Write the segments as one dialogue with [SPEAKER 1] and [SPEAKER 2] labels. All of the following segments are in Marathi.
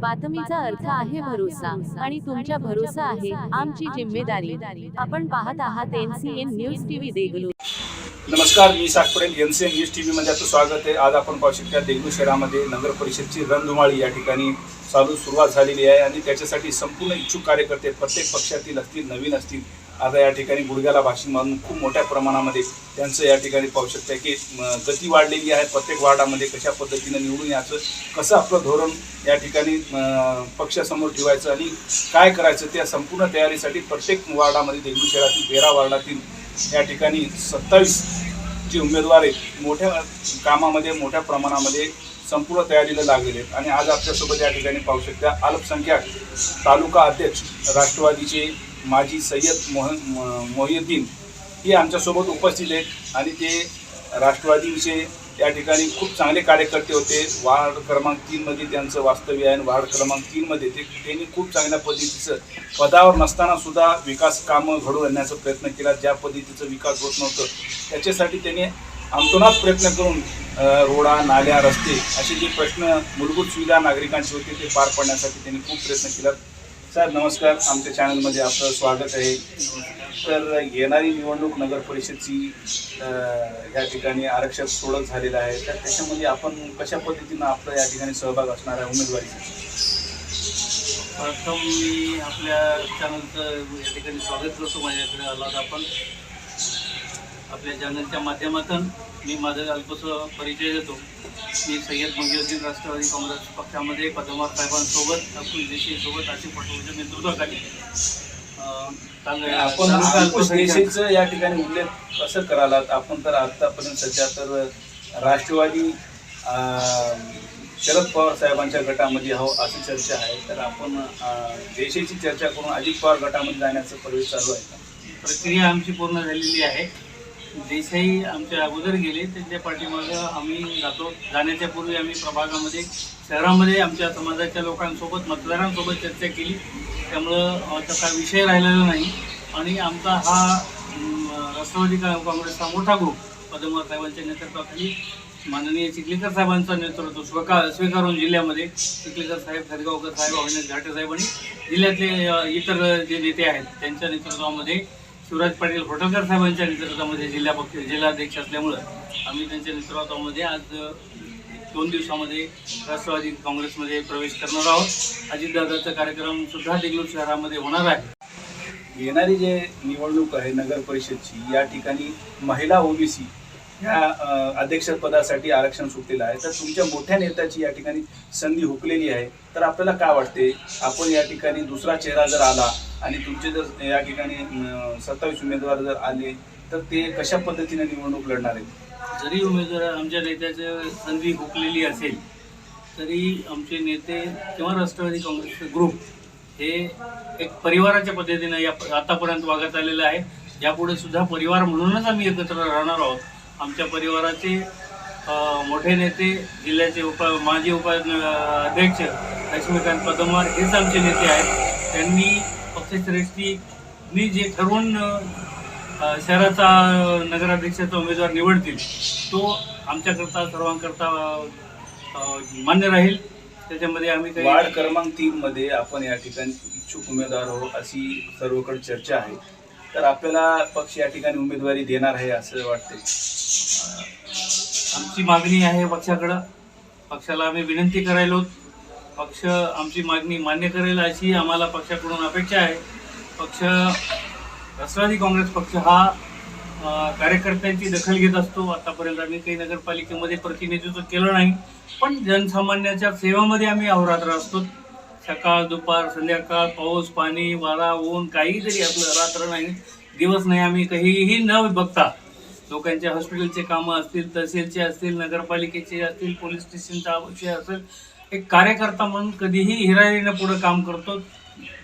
[SPEAKER 1] बातमीचा अर्थ आहे भरोसा आणि तुमच्या भरोसा आहे आमची जिम्मेदारी. आपण पाहत आहात एनसीएन न्यूज टीव्ही देगलू
[SPEAKER 2] नमस्कार मी साकपडेल N C N news T व्हीमध्ये आपलं स्वागत आहे. आज आपण पाहू शकता देगलू शहरामध्ये नगर परिषदची रणधुमाळी या ठिकाणी चालू सुरुवात झालेली आहे आणि त्याच्यासाठी संपूर्ण इच्छुक कार्यकर्ते प्रत्येक पक्षातील असतील नवीन असतील आता या ठिकाणी गुडघ्याला भाषण मारून खूप मोठ्या प्रमाणामध्ये त्यांचं या ठिकाणी पाहू शकता की गती वाढलेली आहे प्रत्येक वार्डामध्ये कशा पद्धतीनं निवडून याचं कसं आपलं धोरण या ठिकाणी पक्षासमोर ठेवायचं आणि काय करायचं त्या संपूर्ण तयारीसाठी प्रत्येक वार्डामध्ये देगलू शहरातील तेरा वार्डातील या ठिकाणी सत्तावीस जे उमेदवार आहेत मोठ्या कामामध्ये मोठ्या प्रमाणामध्ये संपूर्ण तयारीला लागलेले आहेत. आणि आज आपल्यासोबत या ठिकाणी पाहू शकता अल्पसंख्याक तालुका अध्यक्ष राष्ट्रवादीचे माजी सय्यद मोहन मोहिद्दीन मोहिउद्दीन हे आमच्यासोबत उपस्थित आहेत आणि ते राष्ट्रवादीविषयी या ठिकाणी खूप चांगले कार्यकर्ते होते. वार्ड क्रमांक तीनमध्ये त्यांचं वास्तव्य आहे आणि वार्ड क्रमांक तीनमध्ये ते त्यांनी खूप चांगल्या पद्धतीचं पदावर नसताना सुद्धा विकास कामं घडवून आणण्याचा प्रयत्न केला. ज्या पद्धतीचं विकास होत नव्हतं त्याच्यासाठी त्यांनी आमतोनात प्रयत्न करून रोडा नाल्या रस्ते असे जे प्रश्न मूलभूत सुविधा नागरिकांचे होते ते पार पाडण्यासाठी त्यांनी खूप प्रयत्न केला. सर नमस्कार. आमच्या चॅनलमध्ये आपलं स्वागत आहे. तर येणारी निवडणूक नगर परिषदची या ठिकाणी आरक्षक सोडत झालेलं आहे. तर त्याच्यामध्ये आपण कशा पद्धतीनं आपलं या ठिकाणी सहभाग असणार आहे उमेदवारी?
[SPEAKER 3] प्रथम मी आपल्या चॅनलचं या ठिकाणी स्वागत करतो. माझ्याकडे आलात आपण. आपल्या चॅनलच्या माध्यमातून मी माझं अल्पसं परिचय देतो. मी सय्यद मुगिउद्दीन राष्ट्रवादी काँग्रेस पक्षामध्ये पदमार साहेबांसोबत अब्दुल देशीसोबत अशी पटोलच्या नेतृत्वाखाली
[SPEAKER 2] आपण अंकुश देशेचं या ठिकाणी उल्लेख कसं करालात? आपण तर आतापर्यंत सध्या तर राष्ट्रवादी शरद पवार साहेबांच्या गटामध्ये आहो अशी चर्चा आहे. तर आपण देशाची चर्चा करून अजित पवार गटामध्ये जाण्याचा प्रवेश चालू आहे?
[SPEAKER 3] प्रक्रिया आमची पूर्ण झालेली आहे. देसाई आमच्या अगोदर गेले त्यांच्या पाठीमागं आम्ही जातो. जाण्याच्या पूर्वी आम्ही प्रभागामध्ये शहरामध्ये आमच्या समाजाच्या लोकांसोबत मतदारांसोबत चर्चा केली. त्यामुळं तसा विषय राहिलेला नाही. आणि आमचा हा राष्ट्रवादी काँग्रेसचा मोठा ग्रुप पदमवार साहेबांच्या नेतृत्वाखाली माननीय चिखलीकर साहेबांचं नेतृत्व स्वीकार स्वीकारून जिल्ह्यामध्ये चिखलीकर साहेब खरगावकर साहेब अविनाश घाटे साहेब आणि जिल्ह्यातले इतर जे नेते आहेत त्यांच्या नेतृत्वामध्ये शिवराज पाटील होटलकर साहेबांच्या नेतृत्वामध्ये जिल्हा पक्ष जिल्हाध्यक्ष असल्यामुळं आम्ही त्यांच्या नेतृत्वामध्ये आज दोन दिवसामध्ये राष्ट्रवादी काँग्रेसमध्ये प्रवेश करणार आहोत. अजितदादाचा कार्यक्रम सुद्धा देगलूर शहरामध्ये होणार आहे.
[SPEAKER 2] येणारी जे निवडणूक आहे नगर परिषदची या ठिकाणी महिला ओबीसी या अध्यक्षपदासाठी आरक्षण सुटलेलं आहे. तर तुमच्या मोठ्या नेत्याची या ठिकाणी संधी हुकलेली आहे. तर आपल्याला काय वाटते? आपण या ठिकाणी दुसरा चेहरा जर आला आणि तुमचे जर या ठिकाणी सत्तावीस उमेदवार जर आले तर ते कशा पद्धतीने निवडणूक लढणार आहेत?
[SPEAKER 3] जरी उमेदवार आमच्या नेत्याचं संधी हुकलेली असेल तरी आमचे नेते किंवा राष्ट्रवादी काँग्रेसचे ग्रुप हे एक परिवाराच्या पद्धतीनं या आतापर्यंत वागत आलेलं आहे. यापुढे सुद्धा परिवार म्हणूनच आम्ही एकत्र राहणार आहोत. आमच्या परिवाराचे मोठे नेते जिल्ह्याचे उप माजी उपा अध्यक्ष लक्ष्मीकांत पदमवार हेच आमचे नेते आहेत. त्यांनी पक्षश्रेष्ठींनी जे ठरवून शहराचा नगराध्यक्षाचा उमेदवार निवडतील तो आमच्याकरता सर्वांकरता मान्य राहील. त्याच्यामध्ये आम्ही
[SPEAKER 2] वार्ड क्रमांक तीनमध्ये आपण या ठिकाणी इच्छुक उमेदवार हो अशी सर्वकडे चर्चा आहे. तर आपल्याला पक्ष या ठिकाणी उमेदवारी देणार आहे असं वाटते
[SPEAKER 3] आमची मागणी आहे पक्षाकडं. पक्षाला आम्ही विनंती करायलो पक्ष आमची मागणी मान्य करेल अशी आम्हाला पक्षाकडून अपेक्षा आहे. पक्ष राष्ट्रवादी काँग्रेस पक्ष हा कार्यकर्त्यांची दखल घेत असतो. आतापर्यंत आम्ही काही नगरपालिकेमध्ये प्रतिनिधित्व केलं नाही. पण जनसामान्याच्या सेवेमध्ये आम्ही अहोरात्र असतो. सकाळ दुपार संध्याकाळ पाऊस पाणी वारा ऊन काही जरी आपलं रात्र नाही. दिवस नाही आम्ही काहीही न बघता लोकांच्या हॉस्पिटलचे कामं असतील तहसीलचे असतील नगरपालिकेचे असतील पोलीस स्टेशनचा असेल एक कार्यकर्ता म्हणून कधीही हिरारीनं पुढे काम करतो.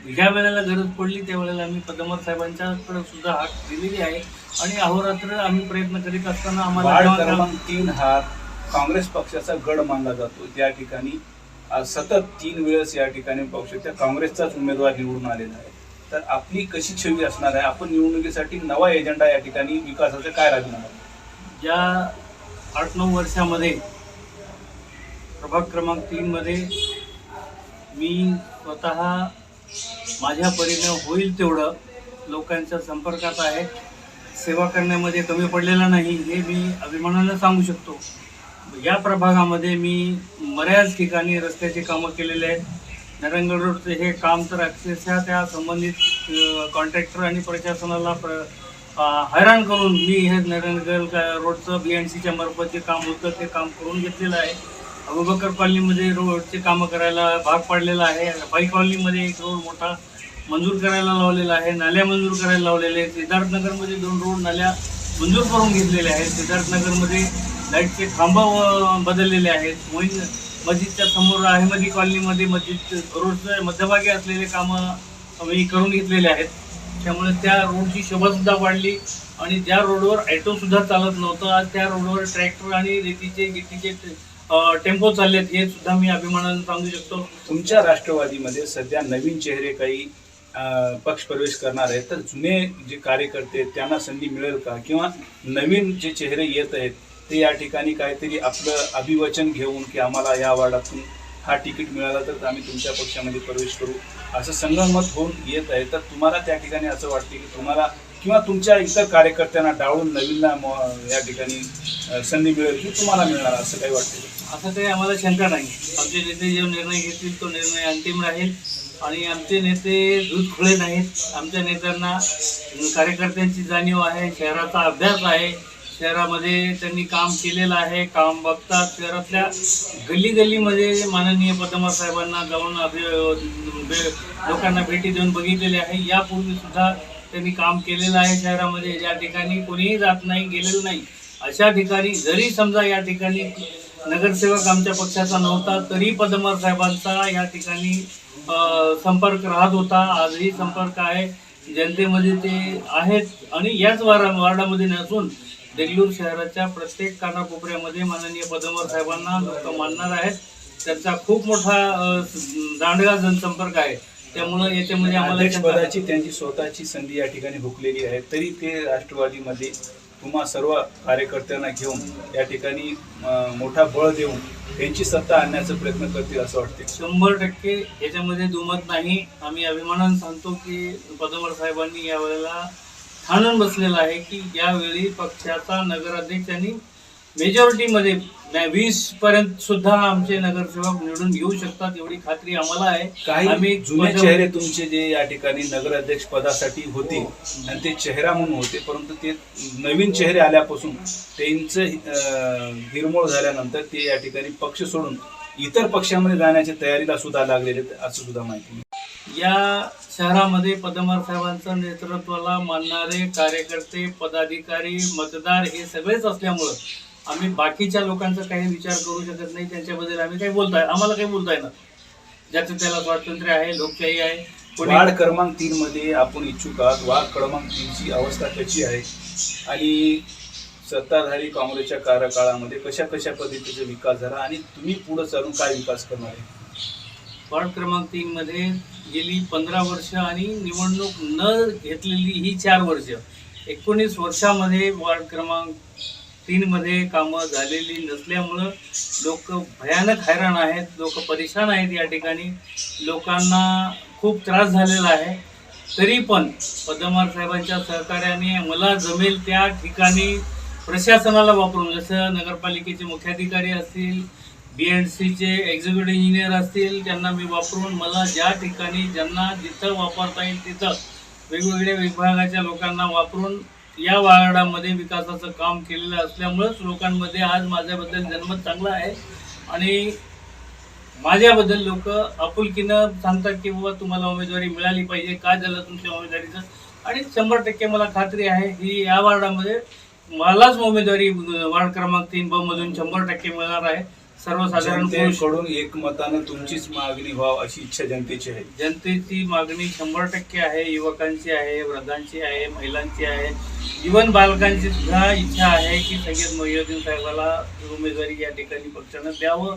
[SPEAKER 3] ज्या वेळेला गरज पडली त्या वेळेला आम्ही पदमर साहेबांच्याकडे सुद्धा हात दिलेली आहे. आणि अहोरात्र आम्ही प्रयत्न करीत असताना आम्हाला
[SPEAKER 2] तीन हा काँग्रेस पक्षाचा गड मानला जातो. त्या ठिकाणी आज सतत तीन वेळेस या ठिकाणी शकता काँग्रेसचाच उमेदवार निवडून आलेला आहे. तर आपली कशी छवी असणार आहे? आपण निवडणुकीसाठी नवा एजेंडा या ठिकाणी विकासाचं काय राहणार ज्या
[SPEAKER 3] या आठ नऊ वर्षामध्ये प्रभाग क्रमांक तीनमध्ये मी स्वतः माझ्या परीनं होईल तेवढं लोकांच्या संपर्कात आहे. सेवा करण्यामध्ये कमी पडलेला नाही हे मी अभिमानानं सांगू शकतो. या प्रभागामध्ये मी बऱ्याच ठिकाणी रस्त्याची कामं केलेले आहेत. नरंगड रोडचं हे काम तर अक्षरशः त्या संबंधित कॉन्ट्रॅक्टर आणि प्रशासनाला प्र हैराण करून मी हे नरंगड रोडचं बी एन सीच्या मार्फत जे काम होतं ते काम करून घेतलेलं आहे. अबुबकर कॉलनीमध्ये रोडचे कामं करायला भाग पाडलेला आहे. बाई कॉलनीमध्ये एक रोड मोठा मंजूर करायला लावलेला आहे. नाल्या मंजूर करायला लावलेले आहेत. सिद्धार्थनगरमध्ये दोन रोड नाल्या मंजूर करून घेतलेल्या आहेत. सिद्धार्थनगरमध्ये लाईटचे खांब बदललेले आहेत. मोईन मस्जिदच्या समोर अहमदी कॉलनीमध्ये मस्जिद रोडचं मध्यभागी असलेले कामं आम्ही करून घेतलेले आहेत. त्यामुळे त्या रोडची शोभासुद्धा वाढली आणि ज्या रोडवर ॲटोसुद्धा चालत नव्हतं आज त्या रोडवर ट्रॅक्टर आणि रेतीचे गिट्टीचे टेम्पो चाललेत हे सुद्धा मी अभिमानानं सांगू शकतो.
[SPEAKER 2] तुमच्या राष्ट्रवादीमध्ये सध्या नवीन चेहरे काही पक्ष प्रवेश करणार आहेत तर जुने जे कार्यकर्ते आहेत त्यांना संधी मिळेल का? किंवा नवीन जे चेहरे येत आहेत ते या ठिकाणी काहीतरी आपलं अभिवचन घेऊन की आम्हाला या वार्डातून हा तिकीट मिळाला तर आम्ही तुमच्या पक्षामध्ये प्रवेश करू. असं संगमत होऊन येत आहे. तर तुम्हाला त्या ठिकाणी असं वाटते की तुम्हाला किंवा तुमच्या इतर कार्यकर्त्यांना डावळून नवीनला या ठिकाणी संधी मिळेल की तुम्हाला मिळणार असं काही वाटते?
[SPEAKER 3] असं काही आम्हाला शंका नाही. आमचे नेते जो निर्णय घेतील तो निर्णय अंतिम राहील. आणि आमचे नेते दूध खुळे नाहीत. आमच्या नेत्यांना कार्यकर्त्यांची जाणीव आहे शहराचा अभ्यास आहे. शहरामध्ये त्यांनी काम केलेलं आहे. काम बघतात शहरातल्या गल्ली गल्लीमध्ये माननीय पदमार साहेबांना जाऊन लोकांना भेटी देऊन बघितलेले आहे. यापूर्वी सुद्धा त्यांनी काम केलेलं आहे शहरामध्ये. ज्या ठिकाणी कोणीही जात नाही गेलेलं नाही अशा ठिकाणी जरी समजा या ठिकाणी नगरसेवक आमच्या पक्षाचा नव्हता तरी पदमर साहेबांचा या ठिकाणी संपर्क राहत होता. आजही संपर्क आहे. जनतेमध्ये ते आहेत. आणि याच वारा वार्डामध्ये नसून देगलूर शहराच्या प्रत्येक कानाकोपऱ्यामध्ये माननीय पद्मनाभ साहेबांना लोक मानणार आहेत. त्यांचा खूप मोठा दांडगा जनसंपर्क आहे. त्यामुळं याच्यामध्ये आम्हाला
[SPEAKER 2] त्यांची स्वतःची संधी या ठिकाणी हुकलेली आहे. तरी ते राष्ट्रवादीमध्ये तुम्हा सर्व कार्यकर्त्यांना घेऊन या ठिकाणी मोठा बळ देऊन त्यांची सत्ता आणण्याचा प्रयत्न करतील असं वाटते
[SPEAKER 3] शंभर टक्के याच्यामध्ये दुमत नाही. आम्ही अभिमानानं सांगतो की पदमर साहेबांनी यावेळेला ठाणून बसलेलं आहे की यावेळी पक्षाचा नगराध्यक्ष आणि मेजॉरिटीमध्ये वीस पर्यंत सुद्धा आमचे नगरसेवक निवडून घेऊ शकतात एवढी खात्री आम्हाला आहे
[SPEAKER 2] काही जुने
[SPEAKER 3] पद-
[SPEAKER 2] चेहरे तुमचे जे या ठिकाणी नगराध्यक्ष पदासाठी होते आणि ते चेहरा म्हणून होते परंतु ते नवीन चेहरे आल्यापासून त्यांचं निर्मूळ झाल्यानंतर ते या ठिकाणी पक्ष सोडून इतर पक्षामध्ये जाण्याच्या तयारीला सुद्धा लागलेले असं सुद्धा माहिती.
[SPEAKER 3] या शहरामध्ये पदमार साहेबांचं नेतृत्वाला मानणारे कार्यकर्ते पदाधिकारी मतदार हे सगळेच असल्यामुळं आम्ही बाकीच्या लोकांचा काही विचार करू शकत नाही. त्यांच्याबद्दल आम्ही काही बोलताय. आम्हाला काही बोलता येणार ज्याचं त्याला स्वातंत्र्य आहे लोकशाही आहे. कोणी
[SPEAKER 2] वार्ड क्रमांक तीन मध्ये आपण इच्छुक आहात. वार्ड क्रमांक तीनची अवस्था कशी आहे? आणि सत्ताधारी काँग्रेसच्या कार्यकाळामध्ये कशा कशा पद्धतीचा विकास झाला? आणि तुम्ही पुढे चालून काय विकास करणार आहे?
[SPEAKER 3] वार्ड क्रमांक तीनमध्ये गेली पंधरा वर्ष आणि निवडणूक न घेतलेली ही चार वर्ष. एकोणीस वर्षामध्ये वार्ड क्रमांक तीनमध्ये कामं झालेली नसल्यामुळं लोक भयानक हैराण आहेत लोक परेशान आहेत या ठिकाणी. लोकांना खूप त्रास झालेला आहे. तरी पण पद्मार साहेबांच्या सहकार्याने मला जमेल त्या ठिकाणी प्रशासनाला वापरून जसं नगरपालिकेचे मुख्याधिकारी असतील बी एन सीचे एक्झिक्युटिव्ह इंजिनियर असतील त्यांना मी वापरून मला ज्या ठिकाणी ज्यांना जिथं वापरता येईल तिथं वेगवेगळ्या विभागाच्या लोकांना वापरून या वार्डामध्ये विकासाचं काम केलेलं असल्यामुळंच लोकांमध्ये आज माझ्याबद्दल जन्मत चांगला आहे. आणि माझ्याबद्दल लोक आपुलकीनं सांगतात की बाबा तुम्हाला उमेदवारी मिळाली पाहिजे. काय झालं तुमच्या उमेदवारीचं? आणि शंभर टक्के मला खात्री आहे की या वार्डामध्ये मलाच उमेदवारी वार्ड क्रमांक तीन ब मधून शंभर टक्के मिळणार आहे. सर्वसाधारण
[SPEAKER 2] जनतेकडून एकमतानं तुमचीच मागणी व्हाव अशी इच्छा जनतेची आहे.
[SPEAKER 3] जनतेची मागणी शंभर टक्के आहे युवकांची आहे वृद्धांची आहे महिलांची आहे. इवन बालकांची सुद्धा इच्छा आहे की सय्यद मोहिउद्दीन साहेबाला उमेदवारी या ठिकाणी पक्षानं द्यावं.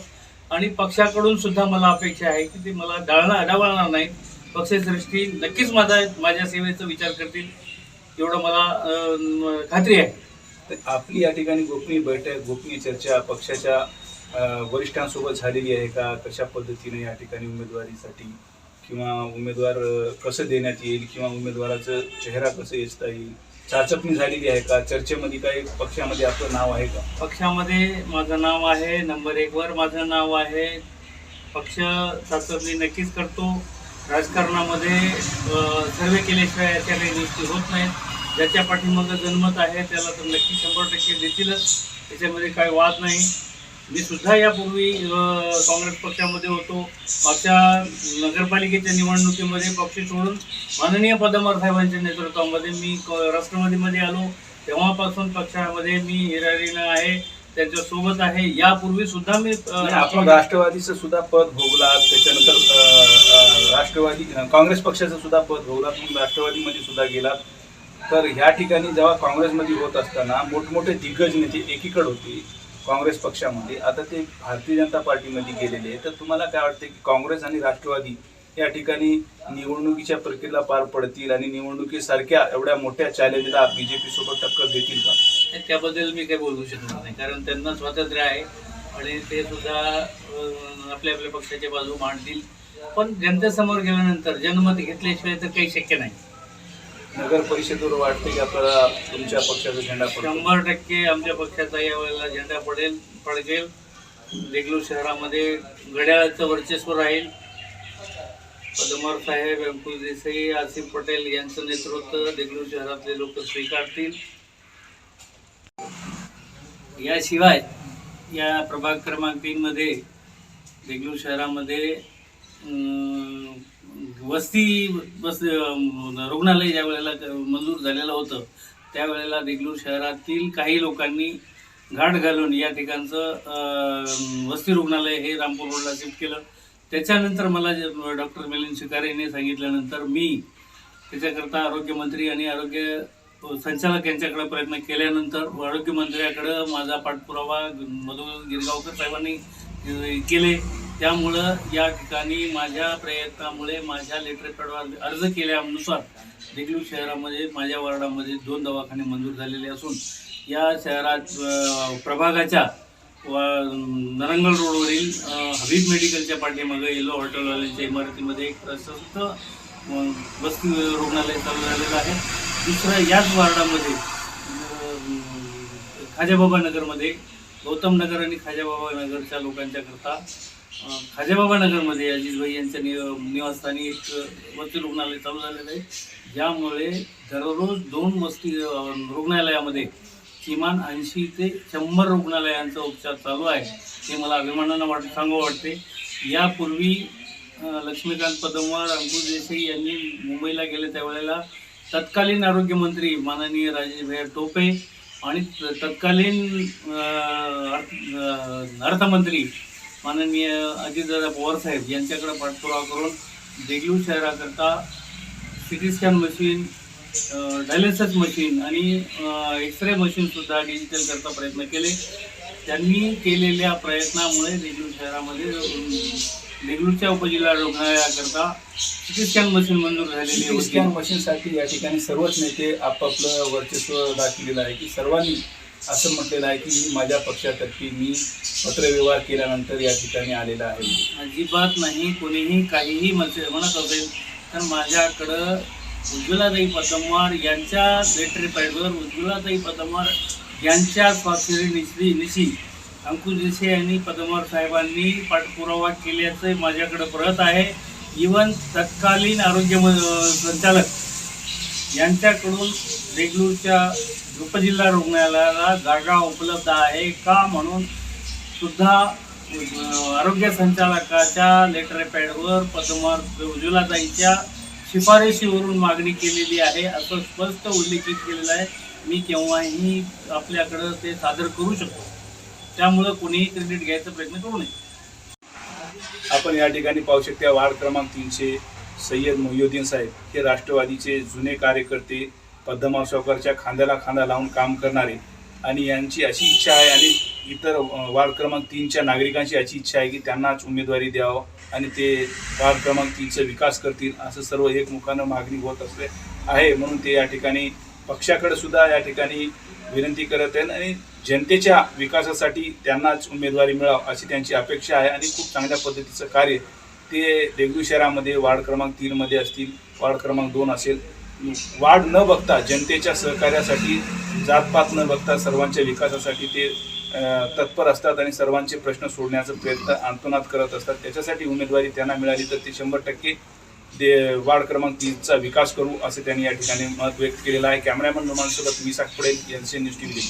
[SPEAKER 3] आणि पक्षाकडून सुद्धा मला अपेक्षा आहे की ते मला डाळणार डावळणार नाहीत. पक्षश्रेष्ठी नक्कीच माझा माझ्या सेवेचा विचार करतील एवढं मला खात्री आहे.
[SPEAKER 2] तर आपली या ठिकाणी गोपनीय बैठक गोपनीय चर्चा पक्षाच्या वरिष्ठांसोबत झालेली आहे का? कशा पद्धतीने या ठिकाणी उमेदवारीसाठी किंवा उमेदवार कसं देण्यात येईल किंवा उमेदवाराचं चेहरा कसं येचता येईल? चाचपणी झालेली आहे का? चर्चेमध्ये काही पक्षामध्ये आपलं नाव आहे का?
[SPEAKER 3] पक्षामध्ये माझं नाव आहे नंबर एकवर माझं नाव आहे. पक्ष चाचपणी नक्कीच करतो. राजकारणामध्ये सर्वे केल्याशिवाय याच्या काही गोष्टी होत नाहीत. ज्याच्या पाठीमागं जनमत आहे त्याला तर नक्की शंभर टक्के देतीलच. त्याच्यामध्ये काही वाद नाही. मी सुद्धा यापूर्वी काँग्रेस पक्षामध्ये होतो. मागच्या नगरपालिकेच्या निवडणुकीमध्ये पक्ष सोडून माननीय पदमार साहेबांच्या नेतृत्वामध्ये मी क- राष्ट्रवादीमध्ये आलो. तेव्हापासून पक्षामध्ये मी हिरारीनं आहे त्यांच्यासोबत आहे. यापूर्वी सुद्धा मी
[SPEAKER 2] आपण राष्ट्रवादीचं सुद्धा पद भोगलात. त्याच्यानंतर राष्ट्रवादी काँग्रेस पक्षाचं सुद्धा पद भोगलात. मग राष्ट्रवादीमध्ये सुद्धा गेलात. तर ह्या ठिकाणी जेव्हा काँग्रेसमध्ये होत असताना मोठमोठे दिग्गज नेते एकीकडे होते. काँग्रेस पक्षामध्ये. आता ते भारतीय जनता पार्टीमध्ये गेलेले आहे तर तुम्हाला काय वाटते की काँग्रेस आणि राष्ट्रवादी या ठिकाणी निवडणुकीच्या प्रक्रियेला पार पडतील आणि निवडणुकीसारख्या एवढ्या मोठ्या चॅलेंजला बीजेपी सोबत टक्कर देतील का?
[SPEAKER 3] त्याबद्दल मी काही बोलू शकणार नाही. कारण त्यांना स्वातंत्र्य आहे आणि ते सुद्धा आपल्या आपल्या पक्षाच्या बाजू मांडतील. पण जनतेसमोर गेल्यानंतर जनमत घेतल्याशिवाय तर काही शक्य नाही.
[SPEAKER 2] नगर परिषदेवर वाटते की आपल्याला तुमच्या पक्षाचा झेंडा पडतो?
[SPEAKER 3] शंभर टक्के आमच्या पक्षाचा यावेळेला झेंडा पडेल पडगेल. देगलूर शहरामध्ये घड्याळाचं वर्चस्व राहील. पदमर साहेब अंकुश देसाई आसिफ पटेल यांचं नेतृत्व देगलूर शहरातले लोक स्वीकारतील. याशिवाय या प्रभाग क्रमांक तीनमध्ये देगलूर शहरामध्ये वस्ती बस रुग्णालय ज्या वेळेला मंजूर झालेलं होतं त्यावेळेला देगलूर शहरातील काही लोकांनी घाट घालून या ठिकाणचं वस्ती रुग्णालय हे रामपूर रोडला शिफ्ट केलं. त्याच्यानंतर मला डॉक्टर मिलिंद शिकारे यांनी सांगितल्यानंतर मी त्याच्याकरता आरोग्यमंत्री आणि आरोग्य संचालक यांच्याकडे प्रयत्न केल्यानंतर आरोग्यमंत्र्याकडं माझा पाठपुरावा मधु गिरगावकर साहेबांनी केले. त्यामुळं या ठिकाणी माझ्या प्रयत्नामुळे माझ्या लेटर पॅडवर अर्ज केल्यानुसार देगलूर शहरामध्ये माझ्या वार्डामध्ये दोन दवाखाने मंजूर झालेले असून या शहरात प्रभागाच्या व नरंगल रोडवरील हबीब मेडिकलच्या पाठीमागं येलो हॉटेलवाल्यांच्या इमारतीमध्ये एक प्रशस्त वस्ती रुग्णालय चालू झालेलं आहे. दुसरं याच वार्डामध्ये खाजाबाबा नगरमध्ये गौतम नगर आणि खाजाबाबा नगरच्या लोकांच्या करता खाजेबाबा नगरमध्ये अजितभाई यांच्या नि निवासस्थानी एक वस्ती रुग्णालय चालू झालेलं आहे. ज्यामुळे दररोज दोन वस्ती रुग्णालयामध्ये किमान ऐंशी ते शंभर रुग्णालयांचा उपचार चालू आहे हे मला अभिमानानं वाट सांगू वाटते. यापूर्वी लक्ष्मीकांत पदमवार अंकुश देसाई यांनी मुंबईला गेले त्यावेळेला तत्कालीन आरोग्यमंत्री माननीय राजेशभाई टोपे आणि त- तत्कालीन अर्थ- अर्थमंत्री माननीय अजितदादा पवार साहेब यांच्याकडे पाठपुरावा करून Deglur शहराकरता C T scan machine dialysis machine आणि एक्सरे मशीन सुद्धा डिजिटल करता प्रयत्न केले. त्यांनी केलेल्या प्रयत्नामुळे देगलूर शहरामध्ये देगलूरच्या उपजिल्हा रुग्णालयाकरता सिटी स्कॅन मशीन मंजूर झालेली होती.
[SPEAKER 2] स्कॅन मशीनसाठी या ठिकाणी सर्वच नेते आपापलं वर्चस्व दाखवलेलं आहे की सर्वांनी असं म्हटलेलं आहे की माझ्या पक्षातर्फे मी पत्रव्यवहार केल्यानंतर या ठिकाणी आलेला आहे.
[SPEAKER 3] अजिबात नाही कोणीही काहीही म्हणते म्हणत असेल तर माझ्याकडं उज्ज्वलाताई पदमवार यांच्या लेटर पॅडवर उज्ज्वलाताई पदमवार यांच्या स्वाक्षरी निशी निशी अंकुश देसाई यांनी पदमवार साहेबांनी पाठपुरावा केल्याचं माझ्याकडं प्रत आहे. इवन तत्कालीन आरोग्य संचालक यांच्याकडून देगलूरच्या उपजिल्हा रुग्णालयाला जागा उपलब्ध आहे का म्हणून सुद्धा आरोग्य संचालकाच्या लेटर पॅडवर पद्मार उज्ज्वलाताईच्या शिफारशीवरून मागणी केलेली आहे असं स्पष्ट उल्लेखित केलेलं आहे. मी केव्हाही आपल्याकडं ते सादर करू शकतो. त्यामुळं कोणीही क्रेडिट घ्यायचा प्रयत्न करू नये.
[SPEAKER 2] आपण या ठिकाणी पाहू शकता वार्ड क्रमांक तीनशे सय्यद मोहिउद्दीन साहेब हे राष्ट्रवादीचे जुने कार्यकर्ते पद्मा सावकारच्या खांद्याला खांदा लावून काम करणारे. आणि यांची अशी इच्छा आहे आणि इतर वार्ड क्रमांक तीनच्या नागरिकांची अशी इच्छा आहे की त्यांनाच उमेदवारी द्यावं आणि ते वार्ड क्रमांक तीनचा विकास करतील असं सर्व एकमुखानं मागणी होत असले आहे. म्हणून ते या ठिकाणी पक्षाकडे सुद्धा या ठिकाणी विनंती करत आहेत आणि जनतेच्या विकासासाठी त्यांनाच उमेदवारी मिळावं अशी त्यांची अपेक्षा आहे आणि खूप चांगल्या पद्धतीचं कार्य ते देगलू शहरामध्ये वार्ड क्रमांक तीनमध्ये असतील वार्ड क्रमांक दोन असेल वाढ न बघता जनतेच्या सहकार्यासाठी जातपात न बघता सर्वांच्या विकासासाठी ते तत्पर असतात आणि सर्वांचे प्रश्न सोडण्याचा प्रयत्न अंतोनात करत असतात. त्याच्यासाठी उमेदवारी त्यांना मिळाली तर ते शंभर टक्के ते वार्ड क्रमांक तीनचा विकास करू असं त्यांनी या ठिकाणी मत व्यक्त केलेलं आहे. कॅमेरामॅन रोमांसोबत मी साखपुडे यांचे न्यूज टीव्ही.